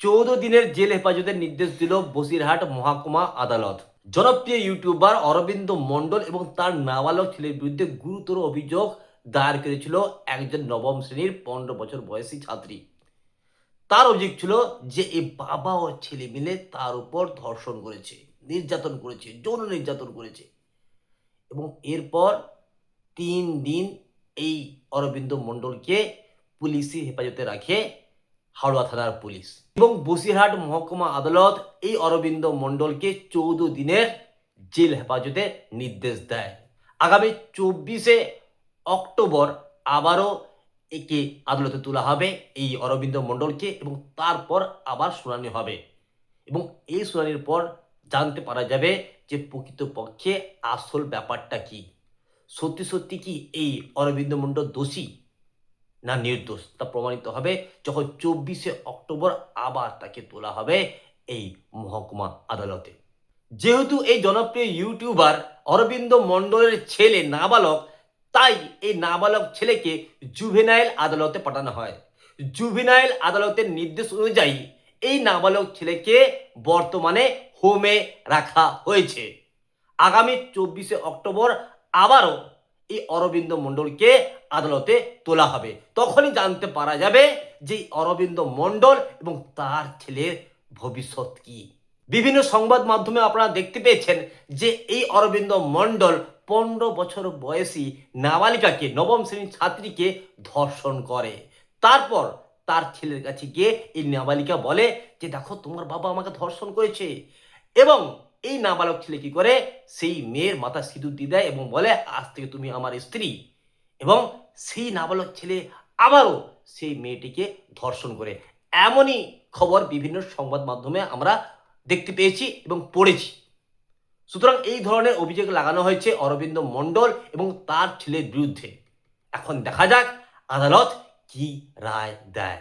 চৌদ্দ দিনের জেল হেফাজতের নির্দেশ দিল বসিরহাট মহাকুমা আদালত। জনপ্রিয় ইউটিউবার অরবিন্দ মণ্ডল এবং তার নাবালক ছেলের বিরুদ্ধে গুরুতর অভিযোগ দায়ের করেছিল একজন নবম শ্রেণির পনেরো বছর বয়সী ছাত্রী। তার অভিযোগ ছিল যে এই বাবা ও ছেলে মিলে তার উপর ধর্ষণ করেছে, নির্যাতন করেছে, যৌন নির্যাতন করেছে এবং এরপর তিন দিন এই অরবিন্দ মণ্ডলকে পুলিশি হেফাজতে রাখে হাওড়া থানার পুলিশ। এবং বসিরহাট মহকুমা আদালত এই অরবিন্দ মণ্ডলকে চৌদ্দ দিনের জেল হেফাজতে নির্দেশ দেয়। আগামী চব্বিশে অক্টোবর আবারও একে আদালতে তোলা হবে এই অরবিন্দ মণ্ডলকে এবং তারপর আবার শুনানি হবে। এবং এই শুনানির পর জানতে পারা যাবে যে প্রকৃতপক্ষে আসল ব্যাপারটা কি। সত্যি সত্যি কি এই অরবিন্দ মণ্ডল দোষী? না নির্দোষ। তা প্রমাণিত হবে যখন চব্বিশে অক্টোবর আবার তাকে তোলা হবে এই মহকুমা আদালতে। যেহেতু এই জনপ্রিয় ইউটিউবার অরবিন্দ মণ্ডলের ছেলে নাবালক, তাই এই নাবালক ছেলেকে জুভেনাইল আদালতে পাঠানো হয়। জুভেনাইল আদালতের নির্দেশ অনুযায়ী এই নাবালক ছেলেকে বর্তমানে হোমে রাখা হয়েছে। আগামী চব্বিশে অক্টোবর আবারও এই অরবিন্দ মণ্ডলকে আদালতে তোলা হবে। তখনই জানতে পারা যাবে যে অরবিন্দ মণ্ডল এবং তার ছেলের ভবিষ্যৎ কি। বিভিন্ন সংবাদ মাধ্যমে আপনারা দেখতে পেয়েছেন যে এই অরবিন্দ মণ্ডল পনেরো বছর বয়সী নাবালিকাকে, নবম শ্রেণির ছাত্রীকে ধর্ষণ করে। তারপর তার ছেলের কাছে গিয়ে এই নাবালিকা বলে যে, দেখো, তোমার বাবা আমাকে ধর্ষণ করেছে। এবং এই নাবালক ছেলে কি করে? সেই মেয়ের মাথা সিঁদুর দিয়ে দেয় এবং বলে, আজ থেকে তুমি আমার স্ত্রী। এবং সেই নাবালক ছেলে আবারও সেই মেয়েটিকে ধর্ষণ করে। এমনই খবর বিভিন্ন সংবাদ মাধ্যমে আমরা দেখতে পেয়েছি এবং পড়েছি। সুতরাং এই ধরনের অভিযোগ লাগানো হয়েছে অরবিন্দ মণ্ডল এবং তার ছেলের বিরুদ্ধে। এখন দেখা যাক আদালত কি রায় দেয়।